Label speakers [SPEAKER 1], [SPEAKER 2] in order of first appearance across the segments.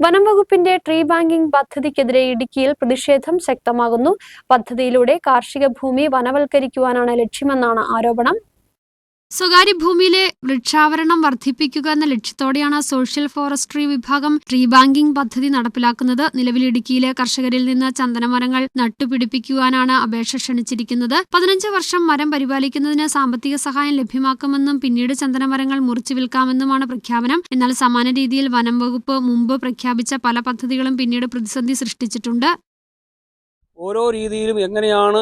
[SPEAKER 1] വനം വകുപ്പിന്റെ tree banking പദ്ധതിക്കെതിരെ ഇടുക്കിയിൽ പ്രതിഷേധം ശക്തമാകുന്നു. പദ്ധതിയിലൂടെ കാർഷിക ഭൂമി വനവൽക്കരിക്കുവാനാണ് ലക്ഷ്യമെന്നാണ് ആരോപണം.
[SPEAKER 2] സ്വകാര്യ ഭൂമിയിലെ വൃക്ഷാവരണം വർദ്ധിപ്പിക്കുക എന്ന ലക്ഷ്യത്തോടെയാണ് സോഷ്യൽ ഫോറസ്ട്രി വിഭാഗം ട്രീ ബാങ്കിംഗ് പദ്ധതി നടപ്പിലാക്കുന്നത്. നിലവിൽ ഇടുക്കിയിലെ കർഷകരിൽ നിന്ന് ചന്ദനമരങ്ങൾ നട്ടുപിടിപ്പിക്കുവാനാണ് അപേക്ഷ ക്ഷണിച്ചിരിക്കുന്നത്. പതിനഞ്ച് വർഷം മരം പരിപാലിക്കുന്നതിന് സാമ്പത്തിക സഹായം ലഭ്യമാക്കുമെന്നും പിന്നീട് ചന്ദനമരങ്ങൾ മുറിച്ചു വിൽക്കാമെന്നുമാണ് പ്രഖ്യാപനം. എന്നാൽ സമാന രീതിയിൽ വനം വകുപ്പ് മുമ്പ് പ്രഖ്യാപിച്ച പല പദ്ധതികളും പിന്നീട് പ്രതിസന്ധി സൃഷ്ടിച്ചിട്ടുണ്ട്.
[SPEAKER 3] ഓരോ രീതിയിലും എങ്ങനെയാണ്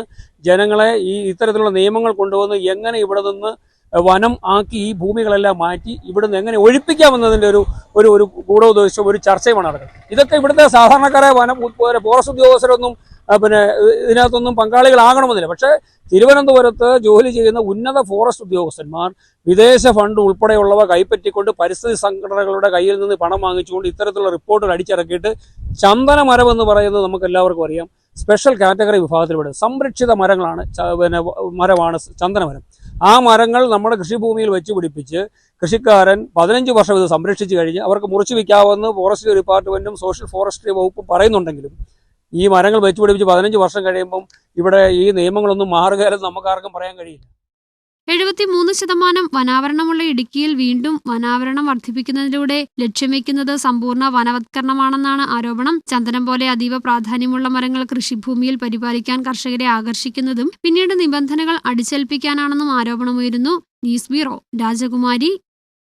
[SPEAKER 3] ജനങ്ങളെ ഈ ഇത്തരത്തിലുള്ള നിയമങ്ങൾ കൊണ്ടുവന്ന് എങ്ങനെ ഇവിടെ നിന്ന് വനം ആക്കി ഈ ഭൂമികളെല്ലാം മാറ്റി ഇവിടുന്ന് എങ്ങനെ ഒഴിപ്പിക്കാമെന്നതിന്റെ ഒരു ഒരു ഒരു ഗൂഢോദ്ദേശവും ഒരു ചർച്ചയുമാണ് നടക്കുന്നത്. ഇതൊക്കെ ഇവിടുത്തെ സാധാരണക്കാരെ വനം ഫോറസ്റ്റ് ഉദ്യോഗസ്ഥരൊന്നും പിന്നെ ഇതിനകത്തൊന്നും പങ്കാളികളാകണമെന്നില്ല. പക്ഷേ തിരുവനന്തപുരത്ത് ജോലി ചെയ്യുന്ന ഉന്നത ഫോറസ്റ്റ് ഉദ്യോഗസ്ഥന്മാർ വിദേശ ഫണ്ട് ഉൾപ്പെടെയുള്ളവ കൈപ്പറ്റിക്കൊണ്ട് പരിസ്ഥിതി സംഘടനകളുടെ കയ്യിൽ നിന്ന് പണം വാങ്ങിച്ചുകൊണ്ട് ഇത്തരത്തിലുള്ള റിപ്പോർട്ടുകൾ അടിച്ചിറക്കിയിട്ട് ചന്ദന മരം എന്ന് പറയുന്നത് നമുക്ക് എല്ലാവർക്കും അറിയാം. സ്പെഷ്യൽ കാറ്റഗറി വിഭാഗത്തിൽപ്പെടും. സംരക്ഷിത മരങ്ങളാണ് പിന്നെ മരമാണ് ചന്ദനമരം ആ മരങ്ങൾ നമ്മുടെ കൃഷിഭൂമിയിൽ വെച്ച് പിടിപ്പിച്ച് കൃഷിക്കാരൻ പതിനഞ്ച് വർഷം ഇത് സംരക്ഷിച്ചു കഴിഞ്ഞ് അവർക്ക് മുറിച്ചു വയ്ക്കാമെന്ന് ഫോറസ്റ്റ് ഡിപ്പാർട്ട്മെന്റും സോഷ്യൽ ഫോറസ്ട്രി വകുപ്പും പറയുന്നുണ്ടെങ്കിലും ഈ മരങ്ങൾ വെച്ച് പിടിപ്പിച്ച് പതിനഞ്ച് വർഷം കഴിയുമ്പം ഇവിടെ ഈ നിയമങ്ങളൊന്നും മാറുകയല്ലെന്ന് നമുക്കാർക്കും പറയാൻ കഴിയില്ല.
[SPEAKER 2] എഴുപത്തിമൂന്ന് ശതമാനം വനാവരണമുള്ള ഇടുക്കിയിൽ വീണ്ടും വനാവരണം വർദ്ധിപ്പിക്കുന്നതിലൂടെ ലക്ഷ്യം വയ്ക്കുന്നത് സമ്പൂർണ വനവത്കരണമാണെന്നാണ് ആരോപണം. ചന്ദനം പോലെ അതീവ പ്രാധാന്യമുള്ള മരങ്ങൾ കൃഷിഭൂമിയിൽ പരിപാലിക്കാൻ കർഷകരെ ആകർഷിക്കുന്നതും പിന്നീട് നിബന്ധനകൾ അടിച്ചേൽപ്പിക്കാനാണെന്നും ആരോപണമുയരുന്നു. ന്യൂസ് ബ്യൂറോ രാജകുമാരി